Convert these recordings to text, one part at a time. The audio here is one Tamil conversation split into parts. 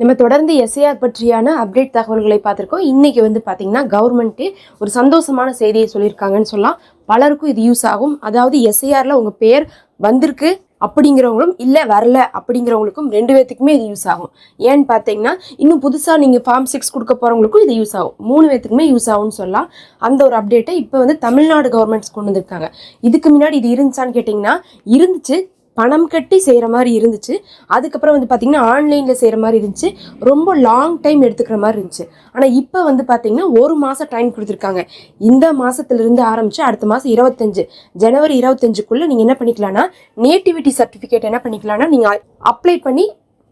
நம்ம தொடர்ந்து எஸ்ஏஆர் பற்றியான அப்டேட் தகவல்களை பார்த்துருக்கோம். இன்றைக்கி வந்து பார்த்தீங்கன்னா கவர்மெண்ட்டு ஒரு சந்தோஷமான செய்தியை சொல்லியிருக்காங்கன்னு சொல்லலாம். பலருக்கும் இது யூஸ் ஆகும். அதாவது எஸ்ஐஆரில் உங்கள் பேர் வந்திருக்கு அப்படிங்கிறவங்களும் இல்லை வரல அப்படிங்கிறவங்களுக்கும் ரெண்டு பேர்த்துக்குமே இது யூஸ் ஆகும். ஏன்னு பார்த்தீங்கன்னா இன்னும் புதுசாக நீங்கள் ஃபார்ம் சிக்ஸ் கொடுக்க போகிறவங்களுக்கும் இது யூஸ் ஆகும். மூணு பேர்த்துக்குமே யூஸ் ஆகும்னு சொல்லலாம். அந்த ஒரு அப்டேட்டை இப்போ வந்து தமிழ்நாடு கவர்மெண்ட்ஸ் கொண்டு வந்திருக்காங்க. இதுக்கு முன்னாடி இது இருந்துச்சான்னு கேட்டிங்கன்னா இருந்துச்சு. பணம் கட்டி செய்கிற மாதிரி இருந்துச்சு. அதுக்கப்புறம் வந்து பார்த்திங்கன்னா ஆன்லைனில் செய்கிற மாதிரி இருந்துச்சு. ரொம்ப லாங் டைம் எடுத்துக்கிற மாதிரி இருந்துச்சு. ஆனால் இப்போ வந்து பார்த்திங்கன்னா ஒரு மாதம் டைம் கொடுத்துருக்காங்க. இந்த மாதத்துலேருந்து ஆரம்பித்து அடுத்த மாதம் இருபத்தஞ்சு. ஜனவரி இருபத்தஞ்சுக்குள்ளே நீங்கள் என்ன பண்ணிக்கலாம்னா நேட்டிவிட்டி சர்டிஃபிகேட் என்ன பண்ணிக்கலாம்னா நீங்கள் அப்ளை பண்ணி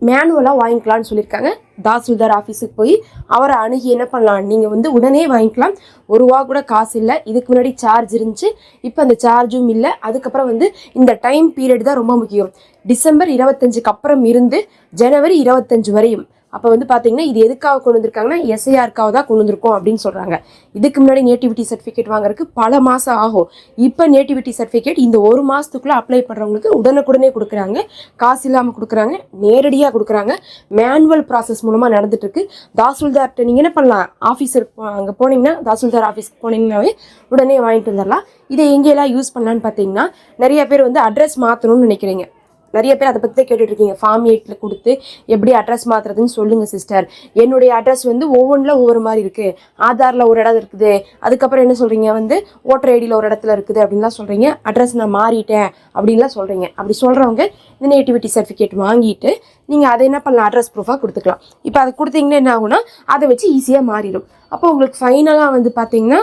மேனுவலாக வாங்கிக்கலாம்னு சொல்லியிருக்காங்க. தாசில்தார் ஆஃபீஸுக்கு போய் அவரை அணுகி என்ன பண்ணலாம்? நீங்கள் வந்து உடனே வாங்கிக்கலாம். ஒரு ரூபா கூட காசு இல்லை. இதுக்கு முன்னாடி சார்ஜ் இருந்துச்சு. இப்போ அந்த சார்ஜும் இல்லை. அதுக்கப்புறம் வந்து இந்த டைம் பீரியட் தான் ரொம்ப முக்கியம். டிசம்பர் இருபத்தஞ்சுக்கு அப்புறம் இருந்து ஜனவரி இருபத்தஞ்சு வரையும். அப்போ வந்து பார்த்தீங்கன்னா இது எதுக்காக கொண்டு வந்திருக்காங்கன்னா எஸ்ஐஆருக்காக தான் கொண்டு வந்திருக்கோம் அப்படின்னு சொல்கிறாங்க இதுக்கு முன்னாடி நேட்டிவிட்டி சர்டிஃபிகேட் வாங்குறதுக்கு பல மாதம் ஆகும். இப்போ நேட்டிவிட்டி சர்டிஃபிகேட் இந்த ஒரு மாதத்துக்குள்ளே அப்ளை பண்ணுறவங்களுக்கு உடனுக்குடனே கொடுக்குறாங்க. காசு இல்லாமல் கொடுக்குறாங்க நேரடியாக கொடுக்குறாங்க. மேனுவல் ப்ராசஸ் மூலமாக நடந்துட்டுருக்கு. தாசில்தார்கிட்ட நீங்கள் என்ன பண்ணலாம்? ஆஃபீஸருக்கு அங்கே போனீங்கன்னா தாசில்தார் ஆஃபீஸ்க்கு போனீங்கன்னாவே உடனே வாங்கிட்டு வந்துடலாம். இதை எங்கெல்லாம் யூஸ் பண்ணலான்னு பார்த்தீங்கன்னா நிறைய பேர் வந்து அட்ரஸ் மாற்றணும்னு நினைக்கிறீங்க. நிறைய பேர் அதை பற்றி தான் கேட்டுட்டு இருக்கீங்க. ஃபார்ம் எயிட்டில் கொடுத்து எப்படி அட்ரஸ் மாற்றுறதுன்னு சொல்லுங்கள் சிஸ்டர் என்னுடைய அட்ரஸ் வந்து ஒவ்வொன்றில் ஒவ்வொரு மாதிரி இருக்குது ஆதாரில் ஒரு இடம் இருக்குது. அதுக்கப்புறம் என்ன சொல்கிறீங்க வந்து ஓட்டர் ஐடியில் ஒரு இடத்துல இருக்குது அப்படின்லாம் சொல்கிறீங்க அட்ரஸ் நான் மாறிட்டேன் அப்படின்லாம் சொல்கிறீங்க அப்படி சொல்கிறவங்க இந்த நேட்டிவிட்டி சர்டிஃபிகேட் வாங்கிட்டு நீங்கள் அதை என்ன பண்ணலாம்? அட்ரஸ் ப்ரூஃபாக கொடுத்துக்கலாம். இப்போ அதை கொடுத்தீங்கன்னா என்ன ஆகும்னா அதை வச்சு ஈஸியாக மாறிடும். அப்போ உங்களுக்கு ஃபைனலாக வந்து பார்த்தீங்கன்னா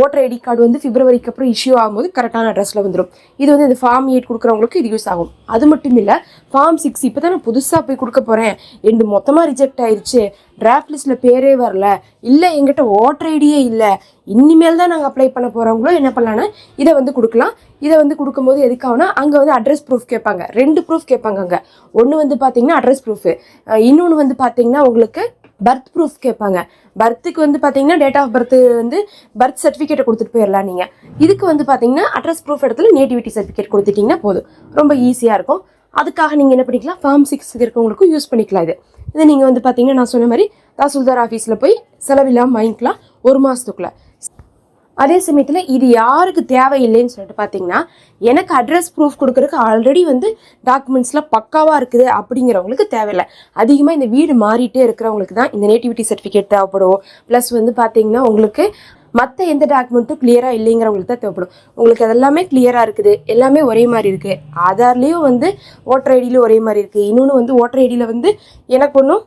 ஓட்டர் ஐடி கார்டு வந்து பிப்ரவரிக்கு அப்புறம் இஷ்யூ ஆகும்போது கரெக்டான அட்ரஸில் வந்துடும் இது வந்து இந்த ஃபார்ம் எயிட் கொடுக்குறவங்களுக்கு இது யூஸ் ஆகும். அது மட்டும் இல்லை ஃபார்ம் சிக்ஸ் இப்போ தான் நான் புதுசாக போய் கொடுக்க போகிறேன் ரெண்டு மொத்தமாக ரிஜெக்ட் ஆயிடுச்சு டிராஃப்ட் லிஸ்ட்டில் பேரே வரல. இல்லை எங்கிட்ட ஓட்டர் ஐடியே இல்லை. இனிமேல் தான் நாங்கள் அப்ளை பண்ண போகிறவங்களும் என்ன பண்ணலான்னா இதை வந்து கொடுக்கலாம். இதை வந்து கொடுக்கும்போது எதுக்காகனா அங்கே வந்து அட்ரஸ் ப்ரூஃப் கேட்பாங்க. ரெண்டு ப்ரூஃப் கேட்பாங்க அங்கே ஒன்று வந்து பார்த்தீங்கன்னா அட்ரஸ் ப்ரூஃபு இன்னொன்று வந்து பார்த்தீங்கன்னா உங்களுக்கு பர்த் ப்ரூஃப் கேட்பாங்க. பர்த்துக்கு வந்து பார்த்தீங்கன்னா டேட் ஆஃப் பர்த் வந்து பர்த் சர்டிஃபிகேட்டை கொடுத்துட்டு போயிடலாம் நீங்கள் இதுக்கு வந்து பார்த்தீங்கன்னா அட்ரஸ் ப்ரூஃப் இடத்துல நேட்டிவிட்டி சர்டிஃபிகேட் கொடுத்துட்டிங்கன்னா போதும். ரொம்ப ஈஸியாக இருக்கும். அதுக்காக நீங்கள் என்ன பண்ணிக்கலாம் ஃபார்ம் சிக்ஸ் இருக்கவங்களுக்கும் யூஸ் பண்ணிக்கலாம் இது. இது நீங்கள் வந்து பார்த்தீங்கன்னா நான் சொன்ன மாதிரி தாசில்தார் ஆஃபீஸில் போய் செலவில்லாமல் வாங்கிக்கலாம். ஒரு மாதத்துக்குள்ளே அதே சமயத்தில் இது யாருக்கு தேவையில்லைன்னு சொல்லிட்டு பார்த்தீங்கன்னா எனக்கு அட்ரஸ் ப்ரூஃப் கொடுக்குறதுக்கு ஆல்ரெடி வந்து டாக்குமெண்ட்ஸ்லாம் பக்காவாக இருக்குது அப்படிங்கிறவங்களுக்கு தேவையில்லை. அதிகமாக இந்த வீடு மாறிட்டே இருக்கிறவங்களுக்கு தான் இந்த நேட்டிவிட்டி சர்டிஃபிகேட் தேவைப்படும். ப்ளஸ் வந்து பார்த்தீங்கன்னா உங்களுக்கு மற்ற எந்த டாக்குமெண்ட்டும் கிளியராக இல்லைங்கிறவங்களுக்கு தான் தேவைப்படும். உங்களுக்கு அதெல்லாமே கிளியராக இருக்குது. எல்லாமே ஒரே மாதிரி இருக்குது ஆதார்லேயும் வந்து ஓட்டர் ஐடியிலையும் ஒரே மாதிரி இருக்குது இன்னொன்று வந்து ஓட்டர் ஐடியில் வந்து எனக்கு ஒன்றும்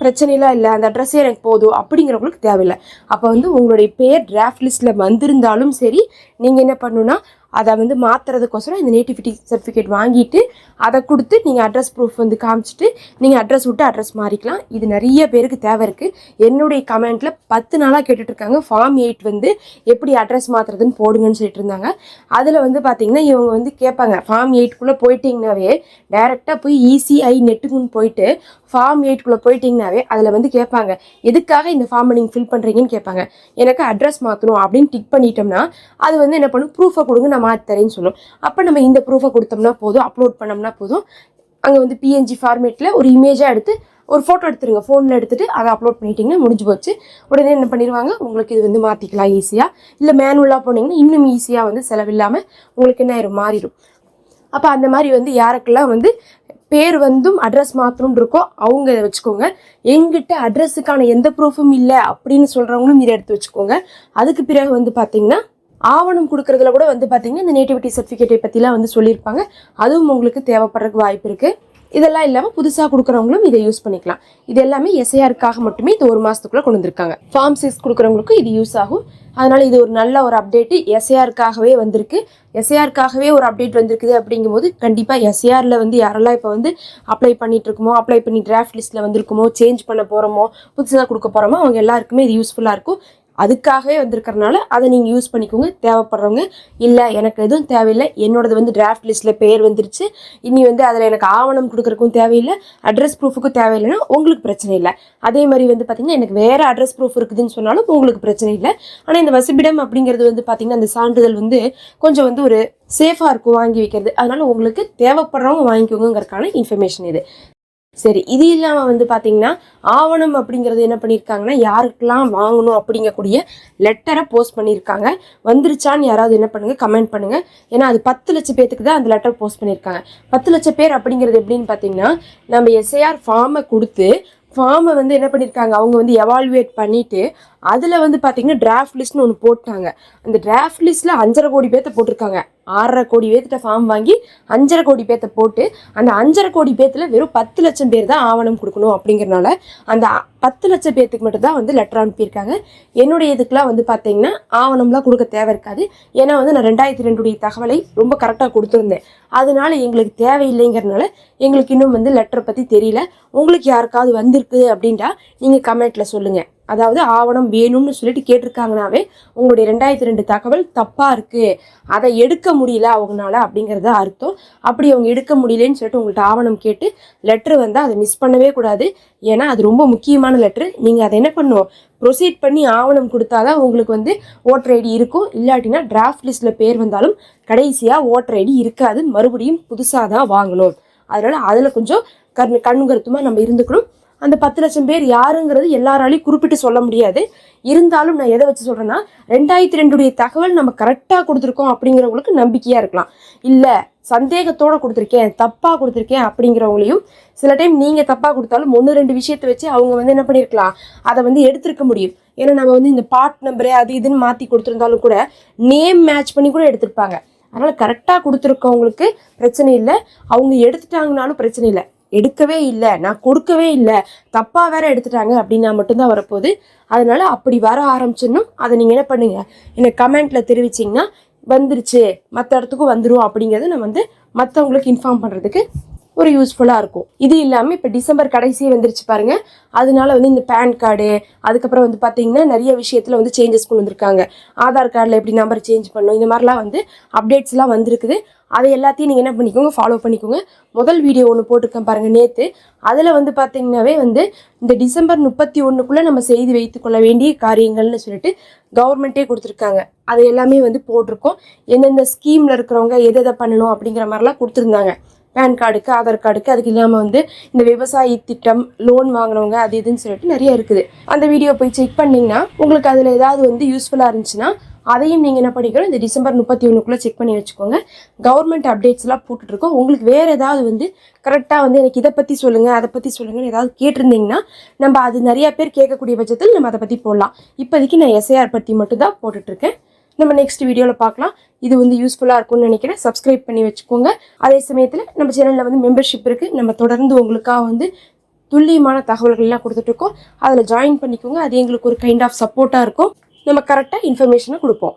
பிரச்சனைலாம் இல்லை அந்த அட்ரஸே எனக்கு போதும் அப்படிங்கிறவங்களுக்கு தேவையில்லை. அப்போ வந்து உங்களுடைய பேர் டிராஃப்ட் லிஸ்ட்டில் வந்திருந்தாலும் சரி நீங்கள் என்ன பண்ணுன்னா அதை வந்து மாற்றுறதுக்கோசரம் இந்த நேட்டிவிட்டி சர்டிஃபிகேட் வாங்கிட்டு அதை கொடுத்து நீங்கள் அட்ரஸ் ப்ரூஃப் வந்து காமிச்சிட்டு நீங்கள் அட்ரஸ் விட்டு அட்ரஸ் மாறிக்கலாம். இது நிறைய பேருக்கு தேவை இருக்குது என்னுடைய கமெண்ட்டில் பத்து நாளாக கேட்டுட்ருக்காங்க. ஃபார்ம் எயிட் வந்து எப்படி அட்ரஸ் மாற்றுறதுன்னு போடுங்கன்னு சொல்லிட்டு இருந்தாங்க. அதில் வந்து பார்த்திங்கன்னா இவங்க வந்து கேட்பாங்க. ஃபார்ம் எயிட்குள்ளே போயிட்டிங்கனாவே டைரெக்டாக போய் இசிஐ நெட்டுக்குன்னு போயிட்டு ஃபார்ம் எயிட்குள்ளே போயிட்டிங்கனாவே அதில் வந்து கேட்பாங்க. எதுக்காக இந்த ஃபார்மை நீங்கள் ஃபில் பண்ணுறீங்கன்னு கேட்பாங்க. எனக்கு அட்ரஸ் மாற்றணும் அப்படின்னு டிக் பண்ணிட்டோம்னா அது வந்து என்ன பண்ணும்? ப்ரூஃபை கொடுங்க நம்ம மாற்றி தரேன்னு சொல்லும் அப்போ நம்ம இந்த ப்ரூஃபை கொடுத்தோம்னா போதும் அப்லோட் பண்ணோம்னா போதும். அங்கே வந்து பிஎன்ஜி ஃபார்மேட்டில் ஒரு இமேஜாக எடுத்து ஒரு ஃபோட்டோ எடுத்துருங்க. ஃபோனில் எடுத்துகிட்டு அதை அப்லோட் பண்ணிட்டீங்கன்னா முடிஞ்சு போச்சு. உடனே என்ன பண்ணிடுவாங்க உங்களுக்கு இது வந்து மாற்றிக்கலாம் ஈஸியாக இல்லை மேனுவலாக போனீங்கன்னா இன்னும் ஈஸியாக வந்து செலவில்லாமல் உங்களுக்கு என்ன ஆயிரும்? மாறிடும் அப்போ அந்த மாதிரி வந்து யாருக்கெல்லாம் வந்து பேர் வந்தும் அட்ரஸ் மாற்றணும்னு இருக்கோ அவங்க இதை வச்சுக்கோங்க. எங்கிட்ட அட்ரஸுக்கான எந்த ப்ரூஃபும் இல்லை அப்படின்னு சொல்கிறவங்களும் இதை எடுத்து வச்சுக்கோங்க. அதுக்கு பிறகு வந்து பார்த்திங்கன்னா ஆவணம் கொடுக்குறதுல கூட வந்து பார்த்தீங்கன்னா இந்த நேட்டிவிட்டி சர்டிஃபிகேட்டை பற்றிலாம் வந்து சொல்லியிருப்பாங்க. அதுவும் உங்களுக்கு தேவைப்படுறதுக்கு வாய்ப்பு இருக்குது இதெல்லாம் இல்லாமல் புதுசாக கொடுக்குறவங்களும் இதை யூஸ் பண்ணிக்கலாம். இது எல்லாமே எஸ்ஐஆருக்காக மட்டுமே இது ஒரு மாதத்துக்குள்ளே கொண்டு வந்திருக்காங்க. ஃபார்ம் சிக்ஸ் கொடுக்குறவங்களுக்கும் இது யூஸ் ஆகும். அதனால் இது ஒரு நல்ல ஒரு அப்டேட்டு எஸ்ஐஆருக்காகவே வந்திருக்கு. எஸ்ஐஆருக்காகவே ஒரு அப்டேட் வந்திருக்குது அப்படிங்கும்போது கண்டிப்பாக எஸ்ஏஆரில் வந்து யாரெல்லாம் இப்போ வந்து அப்ளை பண்ணிட்டு இருக்கோமோ அப்ளை பண்ணி டிராஃப்ட் லிஸ்ட்டில் வந்திருக்குமோ சேஞ்ச் பண்ண போகிறோமோ புதுசாக கொடுக்க போகிறோமோ அவங்க எல்லாருக்குமே இது யூஸ்ஃபுல்லாக இருக்கும். அதுக்காகவே வந்திருக்கிறனால அதை நீங்கள் யூஸ் பண்ணிக்கோங்க. தேவைப்படுறவங்க இல்லை எனக்கு எதுவும் தேவையில்லை. என்னோடது வந்து டிராஃப்ட் லிஸ்ட்டில் பேர் வந்துருச்சு. இனி வந்து அதில் எனக்கு ஆவணம் கொடுக்குறக்கும் தேவையில்லை. அட்ரஸ் ப்ரூஃபுக்கும் தேவையில்லைன்னா உங்களுக்கு பிரச்சனை இல்லை. அதே மாதிரி வந்து பார்த்திங்கன்னா எனக்கு வேறு அட்ரஸ் ப்ரூஃப் இருக்குதுன்னு சொன்னாலும் உங்களுக்கு பிரச்சனை இல்லை. ஆனால் இந்த வசிப்பிடம் அப்படிங்கிறது வந்து பார்த்திங்கன்னா அந்த சான்றிதழ் வந்து கொஞ்சம் வந்து ஒரு சேஃபாக இருக்கும் வாங்கி வைக்கிறது. அதனால் உங்களுக்கு தேவைப்படுறவங்க வாங்கிக்கோங்கிறதுக்கான இன்ஃபர்மேஷன் இது. சரி இது இல்லாமல் வந்து பார்த்தீங்கன்னா ஆவணம் அப்படிங்கிறது என்ன பண்ணியிருக்காங்கன்னா யாருக்கெல்லாம் வாங்கணும் அப்படிங்கக்கூடிய லெட்டரை போஸ்ட் பண்ணியிருக்காங்க வந்துருச்சான்னு யாராவது என்ன பண்ணுங்கள் கமெண்ட் பண்ணுங்க. ஏன்னா அது பத்து லட்சம் பேத்துக்கு தான் அந்த லெட்டர் போஸ்ட் பண்ணியிருக்காங்க பத்து லட்சம் பேர் அப்படிங்கிறது எப்படின்னு பார்த்தீங்கன்னா நம்ம எஸ்ஐஆர் ஃபார்மை கொடுத்து ஃபார்மை வந்து என்ன பண்ணியிருக்காங்க அவங்க வந்து எவால்வேட் பண்ணிவிட்டு அதில் வந்து பார்த்தீங்கன்னா டிராஃப்ட் லிஸ்ட்னு ஒன்று போட்டாங்க. அந்த டிராஃப்ட் லிஸ்ட்டில் அஞ்சரை கோடி பேர்த்த போட்டிருக்காங்க. ஆறரை கோடி பேர்த்திட்ட ஃபார்ம் வாங்கி அஞ்சரை கோடி பேர்த்த போட்டு அந்த அஞ்சரை கோடி பேர்த்தில் வெறும் பத்து லட்சம் பேர் தான் ஆவணம் கொடுக்கணும் அப்படிங்கிறனால அந்த பத்து லட்சம் பேர்த்துக்கு மட்டும் தான் வந்து லெட்டர் அனுப்பியிருக்காங்க. என்னுடைய இதுக்கெலாம் வந்து பார்த்தீங்கன்னா ஆவணம்லாம் கொடுக்க தேவை இருக்காது. ஏன்னா வந்து நான் ரெண்டாயிரத்தி ரெண்டுடைய தகவலை ரொம்ப கரெக்டாக கொடுத்துருந்தேன். அதனால எங்களுக்கு தேவையில்லைங்கிறனால எங்களுக்கு இன்னும் வந்து லெட்டரை பற்றி தெரியல. உங்களுக்கு யாருக்காவது வந்திருக்கு அப்படின்ட்டா நீங்கள் கமெண்ட்டில் சொல்லுங்கள் அதாவது ஆவணம் வேணும்னு சொல்லிட்டு கேட்டிருக்காங்கனாவே உங்களுடைய ரெண்டாயிரத்தி ரெண்டு தகவல் தப்பாக இருக்குது அதை எடுக்க முடியல அவங்கனால அப்படிங்கிறத அர்த்தம். அப்படி அவங்க எடுக்க முடியலன்னு சொல்லிட்டு உங்கள்கிட்ட ஆவணம் கேட்டு லெட்ரு வந்தால் அதை மிஸ் பண்ணவே கூடாது. ஏன்னா அது ரொம்ப முக்கியமான லெட்ரு நீங்கள் அதை என்ன பண்ணுவோம்? ப்ரொசீட் பண்ணி ஆவணம் கொடுத்தாதான் உங்களுக்கு வந்து ஓட்டர் ஐடி இருக்கும். இல்லாட்டினா டிராஃப்ட் லிஸ்ட்டில் பேர் வந்தாலும் கடைசியாக ஓட்டர் ஐடி இருக்காது மறுபடியும் புதுசாக தான் வாங்கணும். அதனால் அதில் கொஞ்சம் கண் கண்ணுங்கருத்துமாக நம்ம இருந்துக்கணும். அந்த பத்து லட்சம் பேர் யாருங்கிறது எல்லாராலையும் குறிப்பிட்டு சொல்ல முடியாது. இருந்தாலும் நான் எதை வச்சு சொல்கிறேன்னா ரெண்டாயிரத்தி ரெண்டுடைய தகவல் நம்ம கரெக்டாக கொடுத்துருக்கோம் அப்படிங்கிறவங்களுக்கு நம்பிக்கையாக இருக்கலாம். இல்லை சந்தேகத்தோடு கொடுத்துருக்கேன் தப்பாக கொடுத்துருக்கேன் அப்படிங்கிறவங்களையும் சில டைம் நீங்கள் தப்பாக கொடுத்தாலும் ஒன்று ரெண்டு விஷயத்தை வச்சு அவங்க வந்து என்ன பண்ணியிருக்கலாம் அதை வந்து எடுத்திருக்க முடியும். ஏன்னா நம்ம வந்து இந்த பார்ட் நம்பரு அது இதுன்னு மாற்றி கொடுத்துருந்தாலும் கூட நேம் மேட்ச் பண்ணி கூட எடுத்திருப்பாங்க. அதனால் கரெக்டாக கொடுத்துருக்கவங்களுக்கு பிரச்சனை இல்லை. அவங்க எடுத்துட்டாங்கனாலும் பிரச்சனை இல்லை. எடுக்கவே இல்லை. நான் கொடுக்கவே இல்லை. தப்பாக வேற எடுத்துட்டாங்க அப்படின்னா மட்டும்தான் வரப்போகுது. அதனால் அப்படி வர ஆரம்பிச்சிடணும். அதை நீங்கள் என்ன பண்ணுங்கள் எனக்கு கமெண்ட்டில் தெரிவிச்சிங்கன்னா வந்துருச்சு. மற்ற இடத்துக்கும் வந்துடும் அப்படிங்கிறத நான் வந்து மற்றவங்களுக்கு இன்ஃபார்ம் பண்ணுறதுக்கு ஒரு யூஸ்ஃபுல்லாக இருக்கும். இது இல்லாமல் இப்போ டிசம்பர் கடைசியே வந்துருச்சு பாருங்கள் அதனால வந்து இந்த பேன் கார்டு அதுக்கப்புறம் வந்து பார்த்தீங்கன்னா நிறைய விஷயத்தில் வந்து சேஞ்சஸ் கொண்டு வந்திருக்காங்க. ஆதார் கார்டில் எப்படி நம்பர் சேஞ்ச் பண்ணணும்? இந்த மாதிரிலாம் வந்து அப்டேட்ஸ்லாம் வந்திருக்குது. அதை எல்லாத்தையும் நீங்கள் என்ன பண்ணிக்கோங்க ஃபாலோ பண்ணிக்கோங்க. முதல் வீடியோ ஒன்று போட்டிருக்கேன் பாருங்கள் நேற்று அதில் வந்து பார்த்திங்கனாவே வந்து இந்த டிசம்பர் முப்பத்தி ஒன்றுக்குள்ளே நம்ம செய்து வைத்துக்கொள்ள வேண்டிய காரியங்கள்னு சொல்லிட்டு கவர்மெண்ட்டே கொடுத்துருக்காங்க. அது எல்லாமே வந்து போட்டிருக்கோம். எந்தெந்த ஸ்கீமில் இருக்கிறவங்க எதை எதை பண்ணணும் அப்படிங்கிற மாதிரிலாம் கொடுத்துருந்தாங்க. பேன் கார்டுக்கு ஆதார் கார்டுக்கு அதுக்கு இல்லாமல் வந்து இந்த விவசாயி திட்டம் லோன் வாங்கினவங்க அது இதுன்னு சொல்லிட்டு நிறைய இருக்குது. அந்த வீடியோ போய் செக் பண்ணிங்கன்னா உங்களுக்கு அதில் ஏதாவது வந்து யூஸ்ஃபுல்லாக இருந்துச்சுன்னா அதையும் நீங்கள் என்ன பண்ணிக்கணும் இந்த டிசம்பர் முப்பத்தி ஒன்றுக்குள்ளே செக் பண்ணி வச்சுக்கோங்க. கவர்மெண்ட் அப்டேட்ஸ்லாம் போட்டுட்ருக்கோம் உங்களுக்கு வேறு ஏதாவது வந்து கரெக்டாக வந்து எனக்கு இதை பற்றி சொல்லுங்கள் அதை பற்றி சொல்லுங்கன்னு ஏதாவது கேட்டிருந்தீங்கன்னா நம்ம அது நிறையா பேர் கேட்கக்கூடிய பட்சத்தில் நம்ம அதை பற்றி போடலாம். இப்போதைக்கு நான் எஸ்ஐஆர் பற்றி மட்டும் தான் போட்டுட்ருக்கேன் நம்ம நெக்ஸ்ட் வீடியோவில் பார்க்கலாம். இது வந்து யூஸ்ஃபுல்லாக இருக்கும்னு நினைக்கிறேன். சப்ஸ்கிரைப் பண்ணி வச்சுக்கோங்க. அதே சமயத்தில் நம்ம சேனலில் வந்து மெம்பர்ஷிப் இருக்குது நம்ம தொடர்ந்து உங்களுக்காக வந்து துல்லியமான தகவல்கள்லாம் கொடுத்துட்ருக்கோம் அதில் ஜாயின் பண்ணிக்கோங்க. அது எங்களுக்கு ஒரு கைண்ட் ஆஃப் சப்போர்ட்டாக இருக்கும். நம்ம கரெக்டாக இன்ஃபர்மேஷனை கொடுப்போம்.